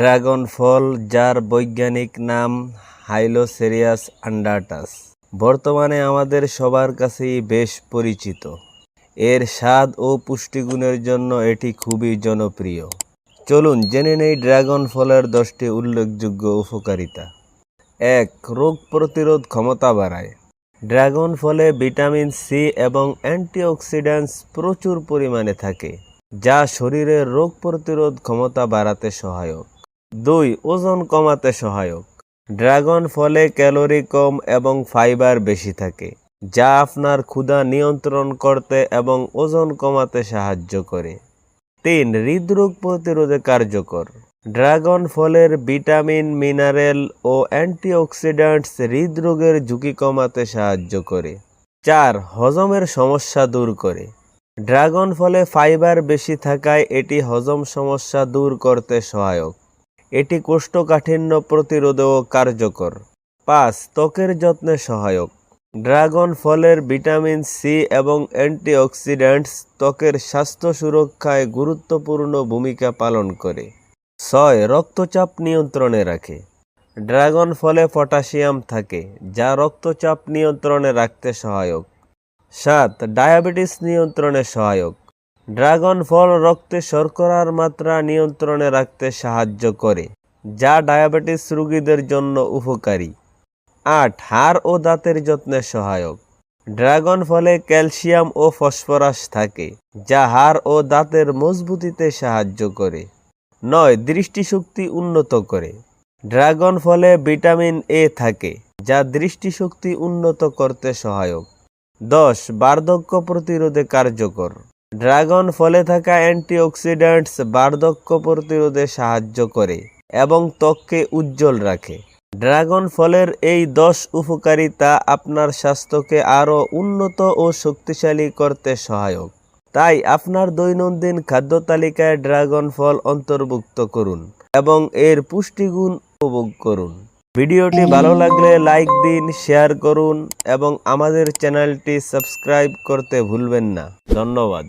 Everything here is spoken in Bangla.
ড্রাগন ফল, যার বৈজ্ঞানিক নাম হাইলোসেরিয়াস আন্ডাটাস বর্তমানে আমাদের সবার কাছেই বেশ পরিচিত। এর স্বাদ ও পুষ্টিগুণের জন্য এটি খুবই জনপ্রিয়। চলুন জেনে নেই ড্রাগন ফলের দশটি উল্লেখযোগ্য উপকারিতা। এক, রোগ প্রতিরোধ ক্ষমতা বাড়ায়। ড্রাগন ফলে ভিটামিন সি এবং অ্যান্টিঅক্সিডেন্টস প্রচুর পরিমাণে থাকে, যা শরীরের রোগ প্রতিরোধ ক্ষমতা বাড়াতে সহায়ক। দুই, ওজন কমাতে সহায়ক। ড্রাগন ফলে ক্যালোরি কম এবং ফাইবার বেশি থাকে, যা আপনার ক্ষুধা নিয়ন্ত্রণ করতে এবং ওজন কমাতে সাহায্য করে। তিন, হৃদরোগ প্রতিরোধে কার্যকর। ড্রাগন ফলের ভিটামিন, মিনারেল ও অ্যান্টিঅক্সিডেন্টস হৃদরোগের ঝুঁকি কমাতে সাহায্য করে। চার, হজমের সমস্যা দূর করে। ড্রাগন ফলে ফাইবার বেশি থাকায় এটি হজম সমস্যা দূর করতে সহায়ক। এটি কোষ্ঠকাঠিন্য প্রতিরোধেও কার্যকর। পাঁচ, ত্বকের যত্নে সহায়ক। ড্রাগন ফলের ভিটামিন সি এবং অ্যান্টিঅক্সিডেন্টস ত্বকের স্বাস্থ্য সুরক্ষায় গুরুত্বপূর্ণ ভূমিকা পালন করে। ছয়, রক্তচাপ নিয়ন্ত্রণে রাখে। ড্রাগন ফলে পটাশিয়াম থাকে, যা রক্তচাপ নিয়ন্ত্রণে রাখতে সহায়ক। সাত, ডায়াবেটিস নিয়ন্ত্রণে সহায়ক। ড্রাগন ফল রক্তে শর্করার মাত্রা নিয়ন্ত্রণে রাখতে সাহায্য করে, যা ডায়াবেটিস রোগীদের জন্য উপকারী। আট, হাড় ও দাঁতের যত্নে সহায়ক। ড্রাগন ফলে ক্যালসিয়াম ও ফসফরাস থাকে, যা হাড় ও দাঁতের মজবুতিতে সাহায্য করে। নয়, দৃষ্টিশক্তি উন্নত করে। ড্রাগন ফলে ভিটামিন এ থাকে, যা দৃষ্টিশক্তি উন্নত করতে সহায়ক। দশ, বার্ধক্য প্রতিরোধে কার্যকর। ড্রাগন ফলে থাকা অ্যান্টিঅক্সিডেন্টস বার্ধক্য প্রতিরোধে সাহায্য করে এবং ত্বককে উজ্জ্বল রাখে। ড্রাগন ফলের এই দশ উপকারিতা আপনার স্বাস্থ্যকে আরও উন্নত ও শক্তিশালী করতে সহায়ক। তাই আপনার দৈনন্দিন খাদ্য তালিকায় ড্রাগন ফল অন্তর্ভুক্ত করুন এবং এর পুষ্টিগুণ উপভোগ করুন। ভিডিওটি ভালো লাগলে লাইক দিন, শেয়ার করুন এবং আমাদের চ্যানেলটি সাবস্ক্রাইব করতে ভুলবেন না। ধন্যবাদ।